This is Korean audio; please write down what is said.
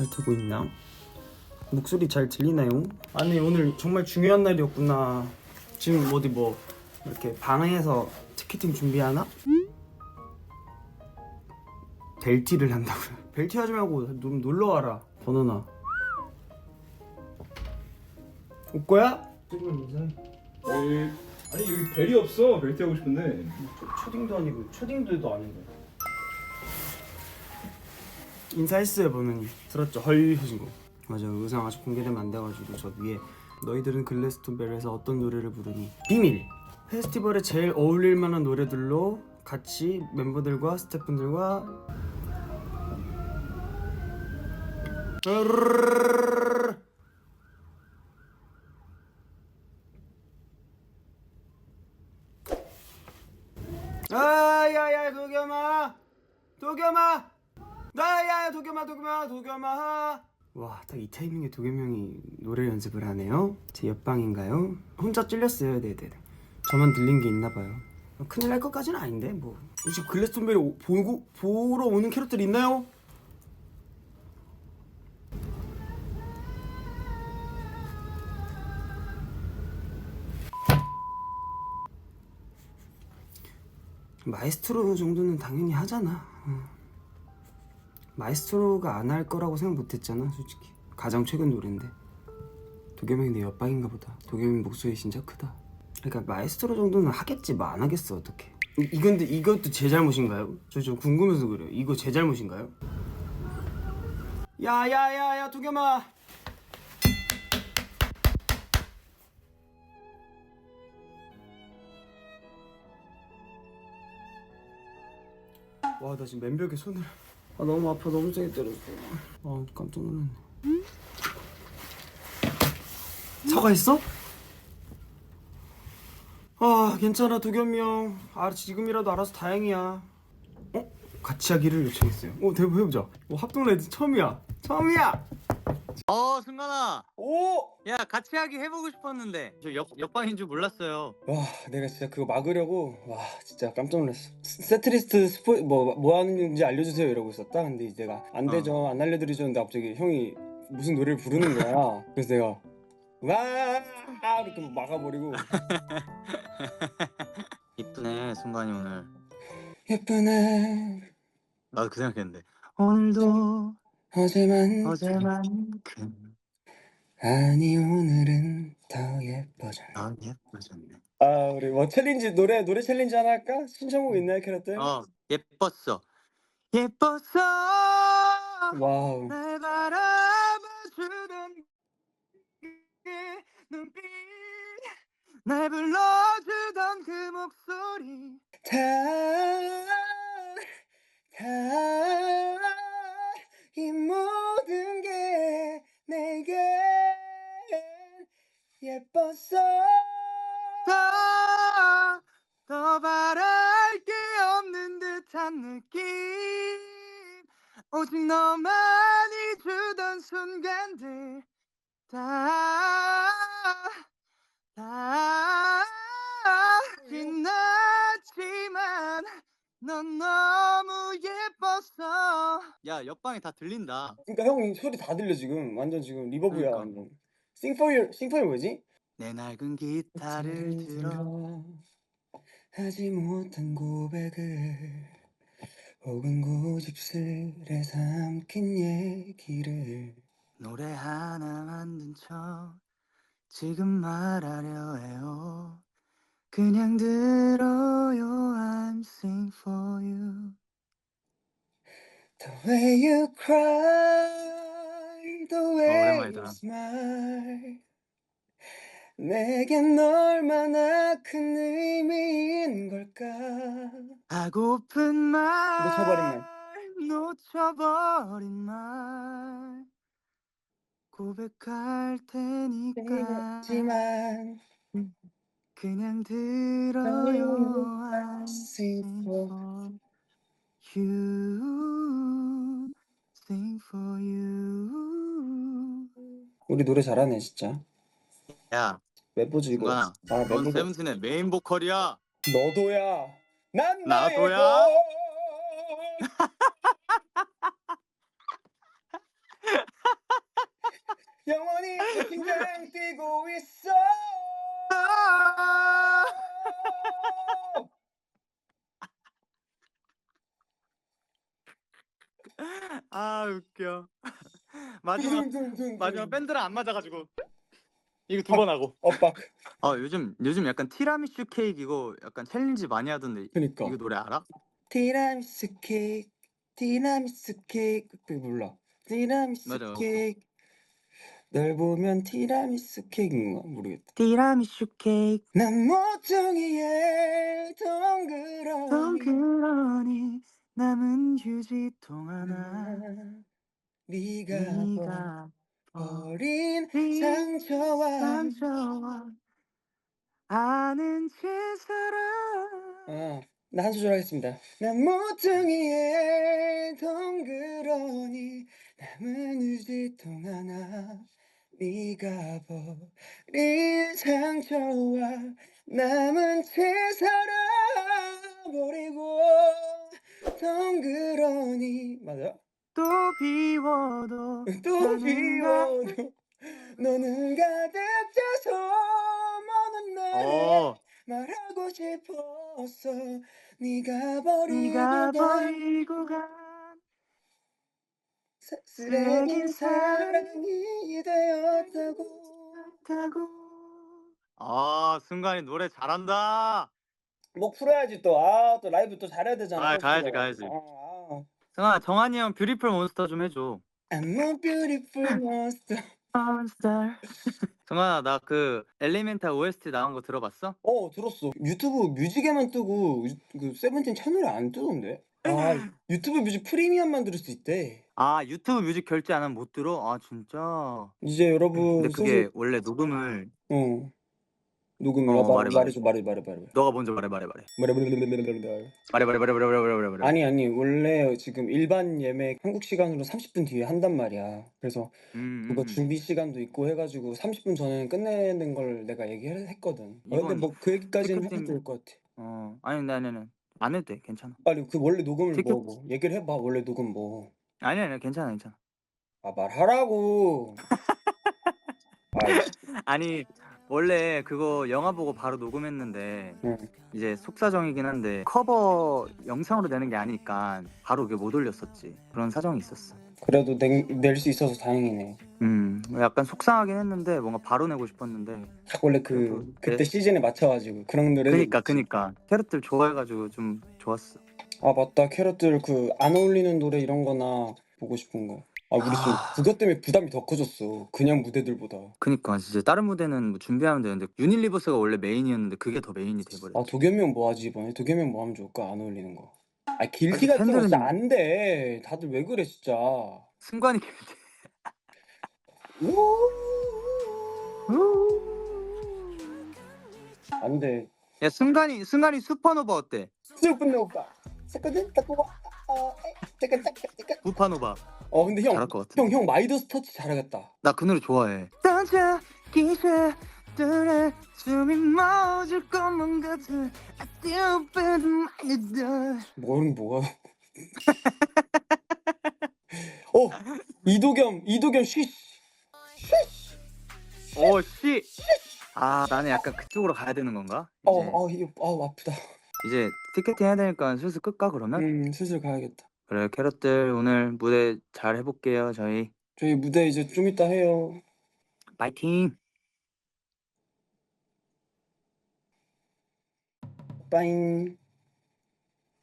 잘 되고 있나? 목소리 잘 들리나요? 아니 오늘 정말 중요한 날이었구나. 지금 어디 뭐 이렇게 방에서 티켓팅 준비하나? 벨티를 한다고요? 벨티 하지 말고 좀 놀러 와라. 번호나. 올 거야? 지금 인사해. 네. 아니 여기 벨이 없어 벨트 하고 싶은데 초- 초딩도 아니고 초딩들도 아닌데 인사했어요 번호님 들었죠? 헐 하신 거. 맞아 의상 아직 공개되면 안 돼가지고 저 위에 너희들은 글래스톤베리에서 어떤 노래를 부르니? 비밀! 페스티벌에 제일 어울릴 만한 노래들로 같이 멤버들과 스태프분들과 아야야 도겸아! 도겸아 나야 도겸아 도겸아 도겸아 와 딱 이 타이밍에 도겸 형이 노래 연습을 하네요 제 옆방인가요? 혼자 찔렸어요 네네 저만 들린 게 있나 봐요 큰일 날 것까지는 아닌데 뭐 혹시 글래스톤베리 오- 보고 보러 오는 캐럿들 있나요? 마에스트로 정도는 당연히 하잖아. 응. 마에스트로가 안 할 거라고 생각 못했잖아, 솔직히. 가장 최근 노래인데. 도겸이 내 옆방인가 보다. 도겸이 목소리 진짜 크다. 그러니까 마에스트로 정도는 하겠지, 뭐 안 하겠어, 어떻게? 이건데 이것도 제 잘못인가요? 저 좀 궁금해서 그래요. 이거 제 잘못인가요? 야야야야 도겸아. 와 나 지금 맨벽에 손을 아 너무 아파. 너무 세게 때렸어 아 깜짝 놀랐네. 사과했어? 아 괜찮아 도겸이 형 아 지금이라도 알아서 다행이야. 어? 같이 하기를 요청했어요. 어 대박 해보자. 어 합동 레드 처음이야. 처음이야 어 승관아. 오! 야 같이 하기 해보고 싶었는데. 저 옆, 옆방인 줄 몰랐어요. 와 내가 진짜 그거 막으려고 와 진짜 깜짝 놀랐어. 스- 세트리스트 스포 뭐, 뭐 하는지 알려주세요 이러고 있었다. 근데 이제 내가 안 되죠 안 알려드리죠 근데 갑자기 형이 무슨 노래를 부르는 거야. 그래서 내가 와! 이렇게 막아버리고. 이쁘네 승관이 오늘. 예쁘네. 나도 그 생각했는데. 오늘도 어제만 어제만큼 아니 오늘은 더 예뻐져 더 예뻐졌네. 아 우리 뭐 챌린지 노래 노래 챌린지 하나 할까? 신청곡 있나요 캐럿들? 어 예뻤어. 예뻤어. 와우. 날 바라봐주던 그 눈빛. 날 불러주던 그 목소리 느낌 오직 너만이 주던 순간들 다, 다 지났지만 넌 너무 예뻤어 야 옆방에 다 들린다 그러니까 형 소리 다 들려 지금. 완전 지금 리버브야. 그러니까. 완전. Sing for you, sing for you 뭐지? 내 낡은 기타를 들어 하지 못한 고백을 혹은 고집스레 삼킨 얘기를 노래 하나 만든 척 지금 말하려 해요 그냥 들어요 I'm sing for you The way you cry, the way you smile 내겐 얼마나 큰 의미인 걸까? 하고픈 말 놓쳐버린 말. 놓쳐버린 말. 고백할 테니까. 하지만 그냥 들어요. I'm sing for you sing for you. 우리 노래 잘하네 진짜. 야 멤버즈 이거 아넌 세븐틴의 메인 보컬이야. 너도야. 난 나도야. 영원히 심장 뛰고 있어. 아 웃겨. 마지막 마지막 밴드랑 안 맞아가지고 이거 두 번 하고. 오빠 아 요즘 요즘 약간 티라미슈 케이크 이거 약간 챌린지 많이 하던데 그니까. 이거 노래 알아? 티라미수 케이크 티라미수 케이크. 그 몰라. 티라미수 맞아. 케이크. 널 보면 티라미수 케이크인가? 모르겠다. 티라미슈 케이크. 난 모퉁이에 동그라미. 동그러니 남은 휴지통 하나. 네가 버린 상처와 상처와 아는 채 살아 아, 나 한 소절 하겠습니다. 난 모퉁이에 동그러니 남은 휴지통 하나 네가 버린 상처와 남은 채 살아버리고 동그러니 맞아? 또 비워도 또 비워도 너는 가득 차서 먼 날에 어. 말하고 싶었어 네가 버리고 네가 간 버리고 간 사- 쓰레긴 사랑이 되었다고. 다고. 아 순간이 노래 잘한다. 목 풀어야지 또. 아 또 라이브 또 잘해야 되잖아 아, 가야지, 또. 가야지. 아, 아. 승아 정한이 형 뷰티풀 몬스터 좀 해줘. I'm a beautiful monster. 승아 나 그 엘리멘탈 OST 나온 거 들어봤어? 어 들었어. 유튜브 뮤직에만 뜨고 유- 그 세븐틴 채널에 안 뜨던데? 아 유튜브 뮤직 프리미엄만 들을 수 있대. 아 유튜브 뮤직 결제 안 하면 못 들어? 아 진짜? 이제 여러분 근데 그게 원래 녹음을 어 녹음을 어, 어, 말, 말해, 말해. 말해줘 말해 말해 말해 너가 먼저 말해 말해 말해. 말해 말해 말해 말해 말해 말해 말해 말해 말해 아니 아니 원래 지금 일반 예매 한국 시간으로 30분 뒤에 한단 말이야. 그래서 음, 그거 음, 음. 준비 시간도 있고 해가지고 30분 전에 끝내는 걸 내가 얘기했거든. 어, 근데 뭐 그 얘기까지는 해도 될 것 같아. 어 아니 아니 아니 아니. 안 해도 돼. 괜찮아. 빨리 그 원래 녹음을 티켓- 뭐, 뭐 얘기를 해봐. 원래 녹음 뭐. 아니 아니 괜찮아 괜찮아. 아 말하라고. 아, 아니 원래 그거 영화 보고 바로 녹음했는데 응. 이제 속사정이긴 한데 커버 영상으로 내는 게 아니니까 바로 그게 못 올렸었지. 그런 사정이 있었어. 그래도 낼 수 있어서 다행이네. 음 약간 속상하긴 했는데 뭔가 바로 내고 싶었는데 딱 원래 그 그래도 그때 네. 시즌에 맞춰가지고 그런 노래 그니까 그니까. 캐럿들 좋아해가지고 좀 좋았어. 아 맞다. 캐럿들 그 안 어울리는 노래 이런 거나 보고 싶은 거. 아 우리 아. 그것 때문에 부담이 더 커졌어. 그냥 무대들보다. 그니까 진짜 다른 무대는 뭐 준비하면 되는데 유닐리버스가 원래 메인이었는데 그게 더 메인이 돼버렸지 아 도겸이 뭐 하지 이번에? 도겸이 뭐 하면 좋을까? 안 어울리는 거. 아 길티 같은 거 팬들은- 진짜 안 돼. 다들 왜 그래 진짜. 승관이 안 돼. 야 승관이 승관이 슈퍼노바 어때? 슬픈 오빠. 잠깐만 딱 뽑아. 어, 에, 잠깐 잠깐 잠깐. 부파노바 어 근데 형. 잘할 것 같아 형, 형 마이더스 터치 잘하겠다. 나 그 노래 좋아해 던져 기세들의 숨이 멎을 것만 같은 I still feel my door 뭐는 뭐가? 어 이도겸 이도겸 쉬. 오씨 아 나는 약간 그쪽으로 가야 되는 건가? 이제, 어어 이거 어 아프다. 이제 티켓팅 해야 되니까 슬슬 끌까 그러면? 음 슬슬 가야겠다. 그래 캐럿들 오늘 무대 잘 해볼게요 저희 저희 무대 이제 좀 이따 해요. 파이팅 빠잉.